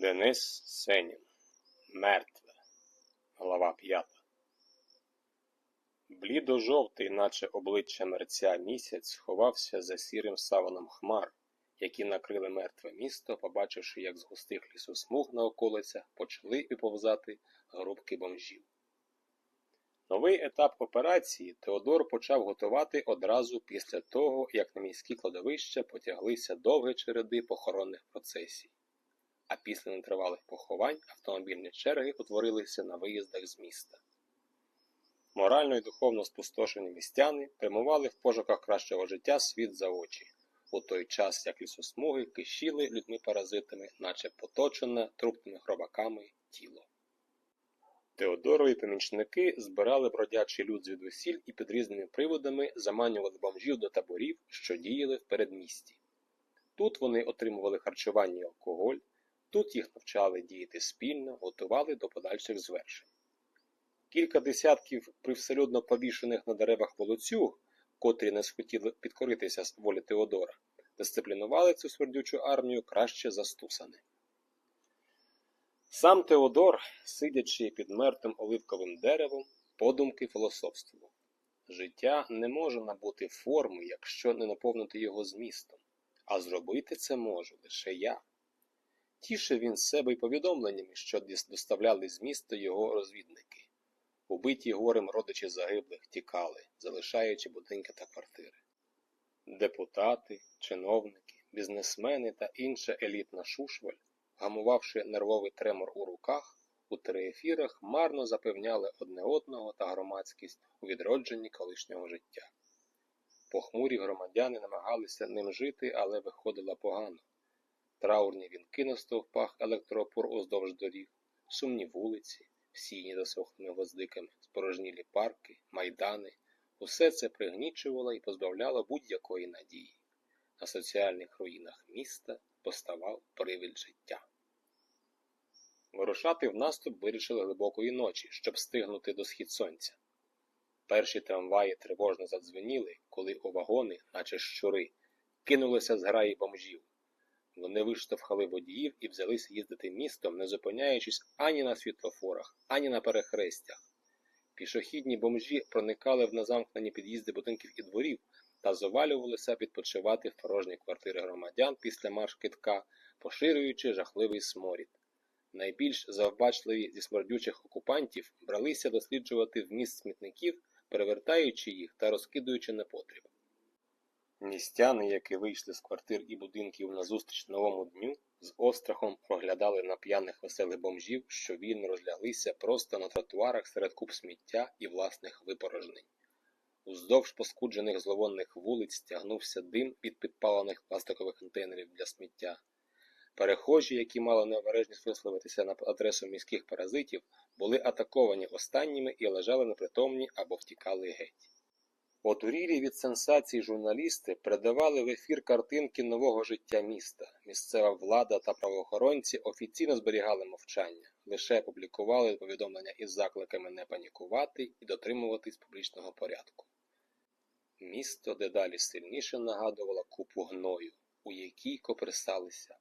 Денис Сенін. Мертве. Глава п'ята. Блідо-жовтий, наче обличчя мерця місяць, сховався за сірим саваном хмар, які накрили мертве місто, побачивши, як з густих лісосмуг на околицях почали виповзати групки бомжів. Новий етап операції Теодор почав готувати одразу після того, як на міські кладовища потяглися довгі череди похоронних процесій. А після нетривалих поховань автомобільні черги утворилися на виїздах з міста. Морально і духовно спустошені містяни прямували в пошуках кращого життя світ за очі, у той час як лісосмуги кишіли людьми-паразитами, наче поточене трупними хробаками тіло. Теодорові помічники збирали бродячий люд звідусіль і під різними приводами заманювали бомжів до таборів, що діяли в передмісті. Тут вони отримували харчування і алкоголь, тут їх навчали діяти спільно, готували до подальших звершень. Кілька десятків привселюдно повішених на деревах волоцюг, котрі не схотіли підкоритися з волі Теодора, дисциплінували цю свердючу армію краще за стусани. Сам Теодор, сидячи під мертвим оливковим деревом, подумки філософствував. Життя не може набути форми, якщо не наповнити його змістом, а зробити це можу лише я. Тішив він себе й повідомленнями, що доставляли з міста його розвідники. Убиті горем родичі загиблих тікали, залишаючи будинки та квартири. Депутати, чиновники, бізнесмени та інша елітна шушваль, гамувавши нервовий тремор у руках, у телеефірах марно запевняли одне одного та громадськість у відродженні колишнього життя. Похмурі громадяни намагалися ним жити, але виходило погано. Траурні вінки на стовпах електроопор уздовж доріг, сумні вулиці, всіяні засохлими гвоздиками, спорожнілі парки, майдани – усе це пригнічувало і позбавляло будь-якої надії. На соціальних руїнах міста поставав привід життя. Вирушати в наступ вирішили глибокої ночі, щоб встигнути до схід сонця. Перші трамваї тривожно задзвеніли, коли у вагони, наче щури, кинулися зграї бомжів. Вони виштовхали водіїв і взялися їздити містом, не зупиняючись ані на світлофорах, ані на перехрестях. Пішохідні бомжі проникали в незамкнені під'їзди будинків і дворів та завалювалися відпочивати в порожні квартири громадян після марш китка, поширюючи жахливий сморід. Найбільш завбачливі зі смердючих окупантів бралися досліджувати вміст смітників, перевертаючи їх та розкидуючи непотріб. Містяни, які вийшли з квартир і будинків назустріч новому дню, з острахом поглядали на п'яних веселих бомжів, що вільно розляглися просто на тротуарах серед куб сміття і власних випорожнень. Уздовж поскуджених зловонних вулиць стягнувся дим від підпалених пластикових контейнерів для сміття. Перехожі, які мали необережність висловитися на адресу міських паразитів, були атаковані останніми і лежали непритомні або втікали геть. Отурілі від сенсацій журналісти передавали в ефір картинки нового життя міста. Місцева влада та правоохоронці офіційно зберігали мовчання, лише публікували повідомлення із закликами не панікувати і дотримуватись публічного порядку. Місто дедалі сильніше нагадувало купу гною, у якій коперсалися.